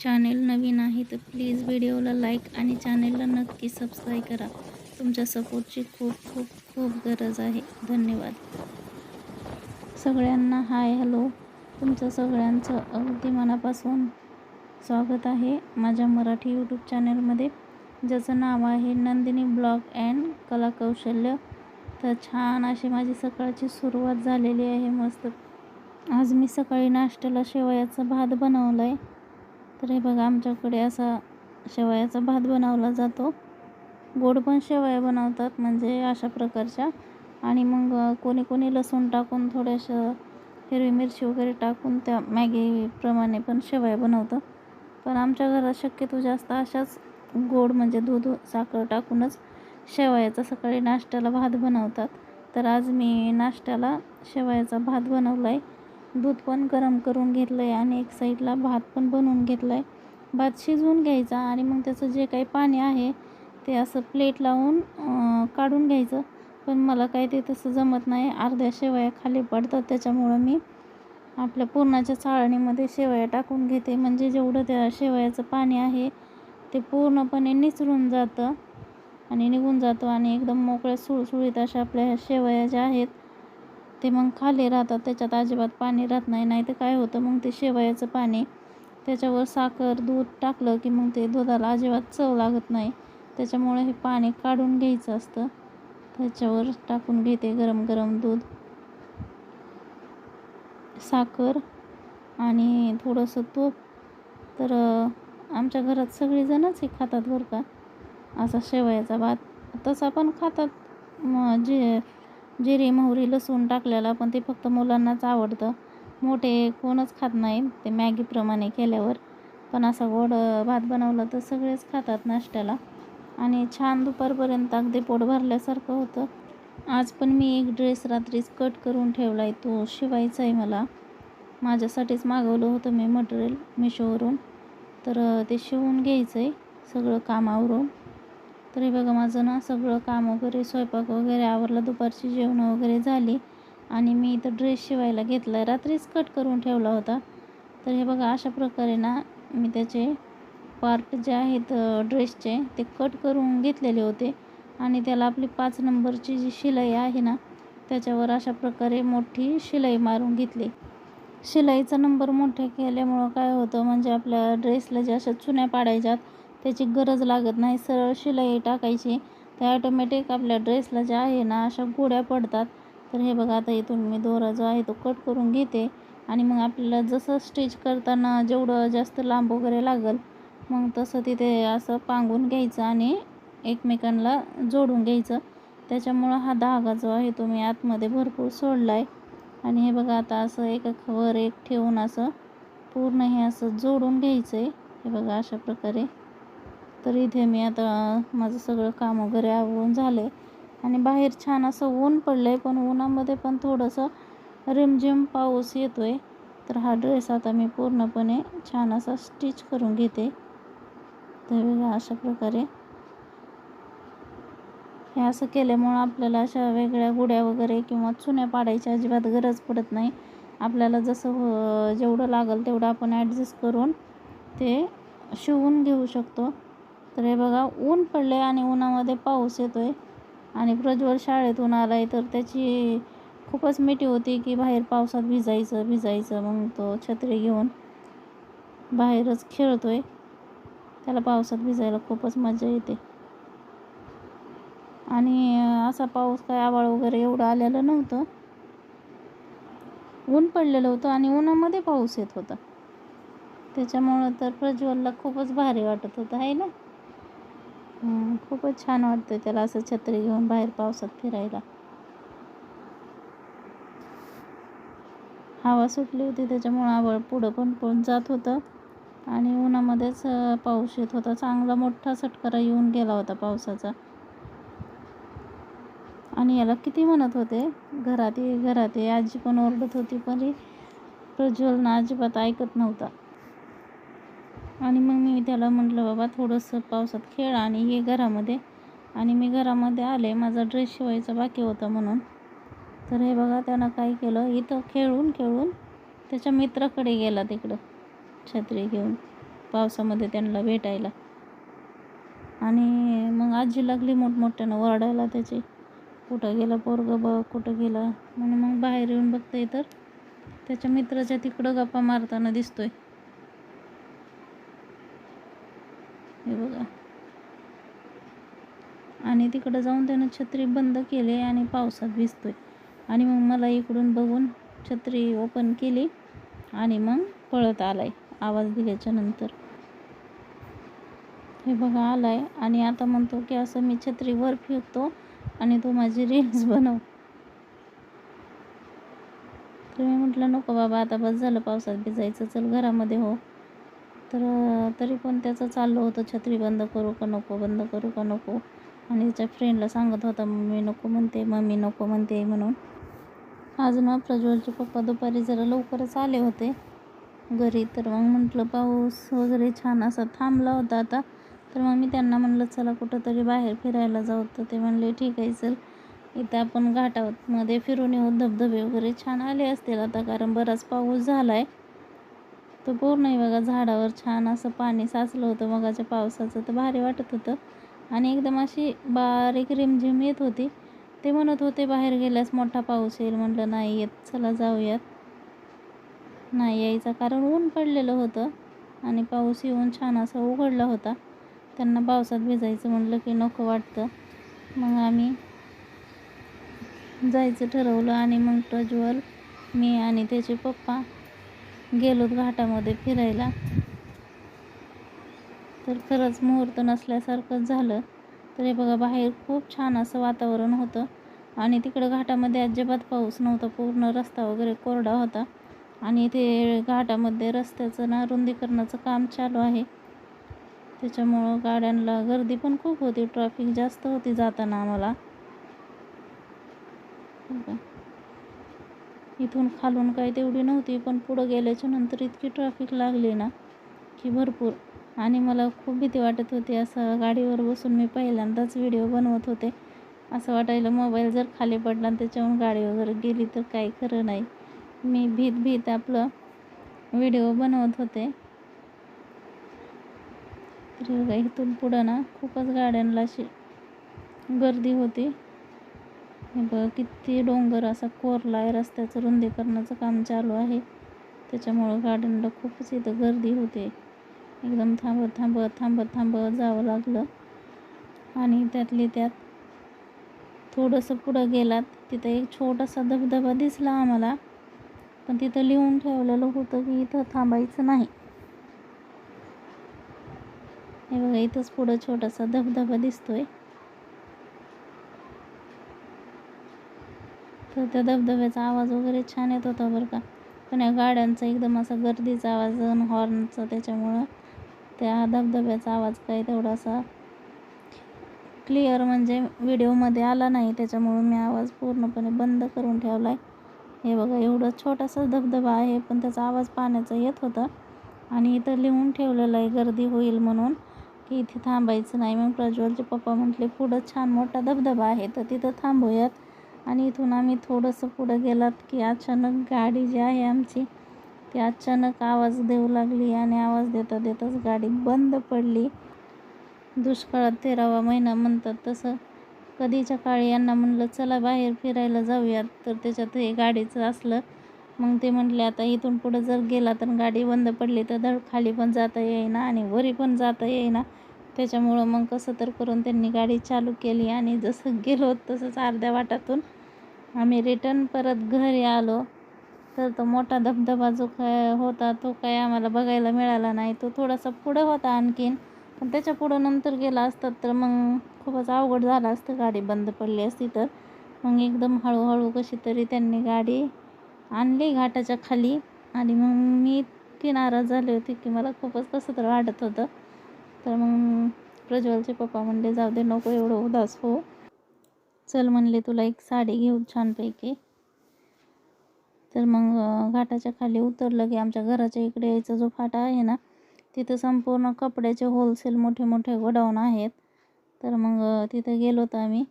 Channel नवीन आहे तर please व्हिडिओला लाईक आणि चॅनेलला नक्की सबस्क्राईब करा. तुमच्या सपोर्टची खूप खूप खूप गरज आहे. धन्यवाद. सगळ्यांना हाय हॅलो. तुमचं सगळ्यांचं अगदी मनापासून स्वागत आहे माझ्या मराठी यूट्यूब चॅनलमध्ये. ज्याचं नाव आहे नंदिनी ब्लॉग अँड कलाकौशल्य. तर छान अशी माझी सकाळची सुरुवात झालेली आहे. मस्त. आज मी सकाळी नाश्त्याला शेवयाचा भात बनवला आहे तर हे बघा आमच्याकडे असा शेवयाचा भात बनवला जातो. गोड पण शेवया बनवतात म्हणजे अशा प्रकारच्या. आणि मग कोणी कोणी लसूण टाकून थोडंसं हिरवी मिरची वगैरे टाकून त्या मॅगीप्रमाणे पण शेवया बनवतं पण आमच्या घरात शक्यतो जास्त अशाच गोड म्हणजे दूध साखर टाकूनच शेवयाचा सकाळी नाश्त्याला भात बनवतात. तर आज मी नाश्त्याला शेवयाचा भात बनवला आहे दूध पण गरम करून घेतलं आहे आणि एक साईडला भात पण बनवून घेतला आहे भात शिजवून घ्यायचा आणि मग त्याचं जे काही पाणी आहे ते असं प्लेट लावून काढून घ्यायचं. पण मला काही ते तसं जमत नाही. अर्ध्या शेवया खाली पडतात त्याच्यामुळं मी आपल्या पुरणाच्या चाळणीमध्ये शेवया टाकून घेते. म्हणजे जेवढं त्या शेवयाचं पाणी आहे ते पूर्णपणे निचरून जातं आणि निघून जातो आणि एकदम मोकळ्या सुळसुळीत अशा आपल्या शेवया ज्या आहेत ते मग खाली राहतात त्याच्यात अजिबात पाणी राहत नाही नाही तर काय होतं मग ते शेवयाचं पाणी त्याच्यावर साखर दूध टाकलं की मग ते दुधाला अजिबात चव लागत नाही. त्याच्यामुळे हे पाणी काढून घ्यायचं असतं. त्याच्यावर टाकून घेते गरम गरम दूध साखर आणि थोडंसं तूप. तर आमच्या घरात सगळीजणच हे खातात बरं का. असा शेवयाचा भात तसा पण खातात. मग जे जिरे मोहरी लसूण टाकलेला पण ते फक्त मुलांनाच आवडतं. मोठे कोणच खात नाही ते मॅगीप्रमाणे केल्यावर. पण असा गोड भात बनवला तर सगळेच खातात नाश्त्याला. आणि छान दुपारपर्यंत अगदी पोट भरल्यासारखं होतं. आज पण मी एक ड्रेस रात्रीच कट करून ठेवला आहे तो शिवायचा आहे मला. माझ्यासाठीच मागवलं होतं मी मटेरियल मिशोवरून तर ते शिवून घ्यायचं आहे सगळं कामावरून तरी बघा माझं ना सगळं काम वगैरे स्वयंपाक वगैरे आवरलं दुपारची जेवणं वगैरे झाली. आणि मी इथं ड्रेस शिवायला घेतला. आहे रात्रीच कट करून ठेवला होता. तर हे बघा अशा प्रकारे ना मी त्याचे पार्ट जे आहेत ड्रेसचे ते कट करून घेतलेले होते. आणि त्याला आपली पाच नंबरची जी शिलाई आहे ना त्याच्यावर अशा प्रकारे मोठी शिलाई मारून घेतली. शिलाईचा नंबर मोठ्या केल्यामुळं काय होतं म्हणजे आपल्या ड्रेसला ज्या अशा चुन्या पाडायच्यात त्याची गरज लागत नाही. सरळ शिलाई टाकायची. ते ॲटोमॅटिक आपल्या ड्रेसला ज्या आहे ना अशा गोड्या पडतात. तर हे बघा आता इथून मी दोरा जो आहे तो कट करून घेते. आणि मग आपल्याला जसं स्टिच करताना जेवढं जास्त लांब वगैरे लागेल मग तसं तिथे असं पांगून घ्यायचं आणि एकमेकांना जोडून घ्यायचं. त्याच्यामुळं हा धागा जो आहे तो मी आतमध्ये भरपूर सोडला आहे आणि हे बघा आता असं एक वर एक ठेवून असं पूर्ण हे असं जोडून घ्यायचं आहे हे बघा अशा प्रकारे. तर इथे मी आता माझं सगळं काम वगैरे आवरून झालं आणि बाहेर छान असं ऊन पडलं आहे पण उन्हामध्ये पण थोडंसं रिमझिम पाऊस येतो आहे तर हा ड्रेस आता मी पूर्णपणे छान असा स्टिच करून घेते. तर वेगळा अशा प्रकारे. हे असं केल्यामुळं आपल्याला अशा वेगळ्या गुड्या वगैरे किंवा चुन्या पाडायची अजिबात गरज पडत नाही. आपल्याला जसं हो, जेवढं लागेल तेवढं आपण ॲडजस्ट करून ते शिवून घेऊ शकतो. तर हे बघा ऊन पडले आणि उन्हामध्ये पाऊस येतो आहे आणि प्रज्वल शाळेतून आला आहे तर त्याची खूपच मिठी होती की बाहेर पावसात भिजायचं भिजायचं मग तो छत्री घेऊन बाहेरच खेळतो आहे त्याला पावसात भिजायला खूपच मजा येते. आणि असा पाऊस काय आवाळ वगैरे एवढं आलेलं नव्हतं. ऊन पडलेलं होतं आणि उन्हामध्ये पाऊस येत होता. त्याच्यामुळं तर प्रज्वलला खूपच भारी वाटत होतं आहे ना? खूपच छान वाटतं त्याला असं छत्री घेऊन बाहेर पावसात फिरायला. हवा सुटली होती त्याच्यामुळं आवड पुढं पण पण जात होतं. आणि उन्हामध्येच पाऊस येत होता. चांगला मोठा सटकारा येऊन गेला होता पावसाचा. आणि याला किती म्हणत होते? घरात ये घरात ये. आजी पण ओरडत होती पण प्रज्वलनं अजिबात ऐकत नव्हता. आणि मग मी त्याला म्हटलं बाबा थोडंसं पावसात खेळ आणि ये घरामध्ये. आणि मी घरामध्ये आले. माझा ड्रेस शिवायचा बाकी होता म्हणून. तर हे बघा त्यानं काय केलं? इथं खेळून खेळून त्याच्या मित्राकडे गेला तिकडं छत्री घेऊन पावसामध्ये त्यांना भेटायला. आणि मग आजी लागली मोठमोठ्यानं ओरडायला त्याची. कुठं गेलं पोरगं बघ कुठं गेलं? म्हणून मग बाहेर येऊन बघतंय तर त्याच्या मित्राच्या तिकडं गप्पा मारताना दिसतोय. हे बघा. आणि तिकडं जाऊन त्यानं छत्री बंद केली आणि पावसात भिजतोय. आणि मग मला इकडून बघून छत्री ओपन केली आणि मग पळत आलाय. आवाज दिल्याच्या नंतर. हे बघा आलाय. आणि आता म्हणतो की असं मी छत्री वर फेकतो आणि तो माझी रील्स बनव. तर मी म्हटलं नको बाबा आता बस झालं पावसात भिजायचं. चल घरामध्ये हो. तर तरी पण त्याचं चाललं होतं छत्री बंद करू का नको बंद करू का नको? आणि त्याच्या फ्रेंडला सांगत होता मम्मी नको म्हणते मम्मी नको म्हणते म्हणून. आज ना प्रज्वलचे पप्पा दुपारी जरा लवकरच आले होते. घरी तर मग म्हटलं पाऊस वगैरे छान असा थांबला होता आता. तर मग मी त्यांना म्हणलं चला कुठंतरी बाहेर फिरायला जाऊ. तर ते म्हणले ठीक आहे चल. इथं आपण घाटामध्ये फिरून येऊ. धबधबे वगैरे छान आले असतील आता कारण बराच पाऊस झाला आहे तर पूर्ण बघा झाडावर छान असं पाणी साचलं होतं मगाच्या पावसाचं तर भारी वाटत होतं. आणि एकदम अशी बारीक रिमझिम येत होती. ते म्हणत होते बाहेर गेल्यास मोठा पाऊस येईल. म्हटलं नाही येत चला जाऊयात. नाही यायचा कारण ऊन पडलेलं होतं आणि पाऊस येऊन छान असा उघडला होता. त्यांना पावसात भिजायचं म्हटलं की नको वाटतं. मग आम्ही जायचं ठरवलं आणि मग प्रज्वल मी आणि त्याचे पप्पा गेलो घाटामध्ये फिरायला. तर खरंच मुहूर्त नसल्यासारखंच झालं. तर हे बघा बाहेर खूप छान असं वातावरण होतं. आणि तिकडं घाटामध्ये अजिबात पाऊस नव्हता पूर्ण रस्ता वगैरे कोरडा होता. आणि इथे घाटामध्ये रस्त्याचं ना रुंदीकरणाचं काम चालू आहे. त्याच्यामुळं गाड्यांना गर्दी पण खूप होती ट्रॅफिक जास्त होती जाताना आम्हाला. इथून खालून काही तेवढी नव्हती पण पुढं गेल्याच्यानंतर इतकी ट्रॅफिक लागली ना की भरपूर. आणि मला खूप भीती वाटत होती असं गाडीवर बसून मी पहिल्यांदाच व्हिडिओ बनवत होते. असं वाटायला मोबाईल जर खाली पडला आणि त्याच्याहून गाडी वगैरे गेली तर काही खरं नाही. मी भीत भीत आपलं व्हिडिओ बनवत होते. तर इथून पुढं ना खूपच गाड्यांना अशी गर्दी होती. हे बघ किती डोंगर असा कोरला आहे रस्त्याचं रुंदीकरणाचं काम चालू आहे. त्याच्यामुळं गाड्यांना खूपच इथं गर्दी होते. एकदम थांबत थांबत थांबत थांबत जावं लागलं. आणि त्यातली त्यात थोडंसं पुढं गेलात तिथं एक छोटासा धबधबा दिसला आम्हाला. पण तिथं लिहून ठेवलेलं होतं की इथं थांबायचं नाही. हे बघा इथंच पुढं छोटासा धबधबा दिसतोय. तर त्या धबधब्याचा आवाज वगैरे छान येत होता बरं का. पण या गाड्यांचा एकदम असा गर्दीचा आवाज आणि हॉर्नचा त्याच्यामुळं त्या धबधब्याचा आवाज काही तेवढासा क्लिअर म्हणजे व्हिडिओमध्ये आला नाही. त्याच्यामुळं मी आवाज पूर्णपणे बंद करून ठेवला आहे हे बघा एवढं छोटासा धबधबा आहे पण त्याचा आवाज पाण्याचा येत होता. आणि इथं लिहून ठेवलेलं आहे गर्दी होईल म्हणून की इथे थांबायचं नाही. मग प्रज्वलचे पप्पा म्हटले पुढं छान मोठा धबधबा आहे तर तिथं थांबूयात. आणि इथून आम्ही थोडंसं पुढं गेलात की अचानक गाडी जी आहे आमची ती अचानक आवाज देऊ लागली आणि आवाज देता देताच गाडी बंद पडली. दुष्काळात तेरावा महिना म्हणतात तसं. कधीच्या काळी यांना म्हणलं चला बाहेर फिरायला जाऊयात. तर त्याच्यात हे गाडीचं असलं. मग ते म्हटले आता इथून पुढं जर गेला तर गाडी बंद पडली तर धड खाली पण जाता येईना आणि वरी पण जाता येईना. त्याच्यामुळं मग कसं तर करून त्यांनी गाडी चालू केली आणि जसं गेलो तसंच अर्ध्या वाटातून आम्ही रिटर्न परत घरी आलो. तर तो मोठा धबधबा जो काय होता तो काय आम्हाला बघायला मिळाला नाही. तो थोडासा पुढं होता आणखीन. पण त्याच्या पुढं नंतर गेला असतात तर मग खूपच अवघड झालं असतं. गाडी बंद पडली असती तर. मग एकदम हळूहळू कशी तरी त्यांनी गाडी आणली घाटाच्या खाली. आणि मग मी इतकी नाराज झाले होते की मला खूपच कसं तर वाटत होतं. तर मग प्रज्वलचे पप्पा म्हणले जाऊ दे नको एवढं उदास हो. चल म्हणले तुला एक साडी घेऊ छानपैकी. तर मग घाटाच्या खाली उतरलं की आमच्या घराच्या इकडे यायचा जो फाटा आहे ना तिथं संपूर्ण कपड्याचे होलसेल मोठे मोठे गोडाऊन आहेत. तर मग तिथं गेलो होतो आम्ही.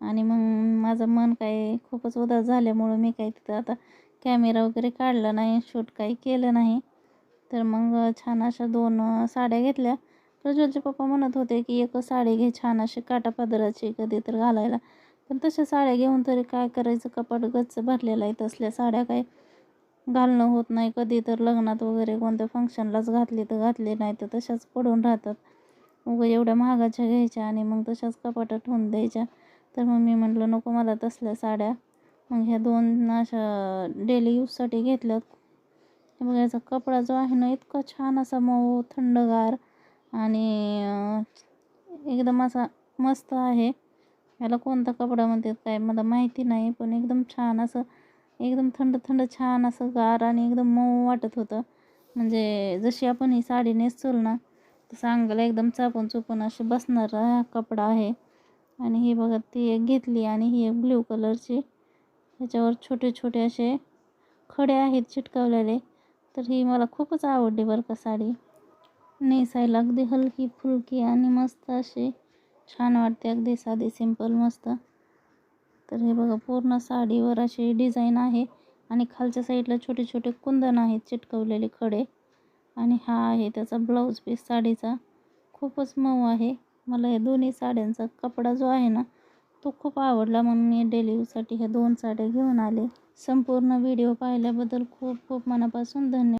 आणि मग माझं मन काय खूपच उदास झाल्यामुळं मी काय तिथं आता कॅमेरा वगैरे काढला नाही शूट काही केलं नाही. तर मग छान अशा दोन साड्या घेतल्या. प्रज्वलचे पप्पा म्हणत होते की एक साडी घे छान अशी काटा पदराची कधी तर घालायला. पण तशा साड्या घेऊन तरी काय करायचं? कपाट गच्च भरलेलं आहे तसल्या साड्या काय घालणं होत नाही. कधी तर लग्नात वगैरे कोणत्या फंक्शनलाच घातली तर घातली नाही तर तशाच पडून राहतात. उगं एवढ्या महागाच्या घ्यायच्या आणि मग तशाच कपाटात ठेवून द्यायच्या. तर मग मी म्हटलं नको मला तसल्या साड्या. मग ह्या दोन अशा डेली यूजसाठी घेतल्यात. मग बघा याचा कपडा जो आहे ना इतका छान असा मऊ थंडगार आणि एकदम असा मस्त आहे. याला कोणता कपडा म्हणतात काय मला माहिती नाही पण एकदम छान असं एकदम थंड थंड छान असं गार आणि एकदम मऊ वाटत होतं. म्हणजे जशी आपण ही साडी नेसचल ना तसं अंगाला एकदम चापून चुपून अशी बसणारा कपडा आहे. आणि ही बघा ती एक घेतली आणि ही एक ब्ल्यू कलरची. ह्याच्यावर छोटे छोटे असे खडे आहेत चिटकवलेले. तर ही मला खूपच आवडली बरं का साडी. नेसायला अगदी हलकी फुलकी आणि मस्त अशी छान वाटते. अगदी साधी सिंपल मस्त. तर हे बघा पूर्ण साडीवर अशी डिझाईन आहे. आणि खालच्या साईडला छोटे छोटे कुंदन आहेत चिटकवलेले खडे. आणि हा आहे त्याचा ब्लाऊज पीस साडीचा. खूपच मऊ आहे. मला या दोन्ही साड्यांचा कपडा जो आहे ना तो खूप आवडला. म्हणून मी डेली यूजसाठी ह्या दोन साड्या घेऊन आले. संपूर्ण व्हिडिओ पाहिल्याबद्दल खूप खूप मनापासून धन्यवाद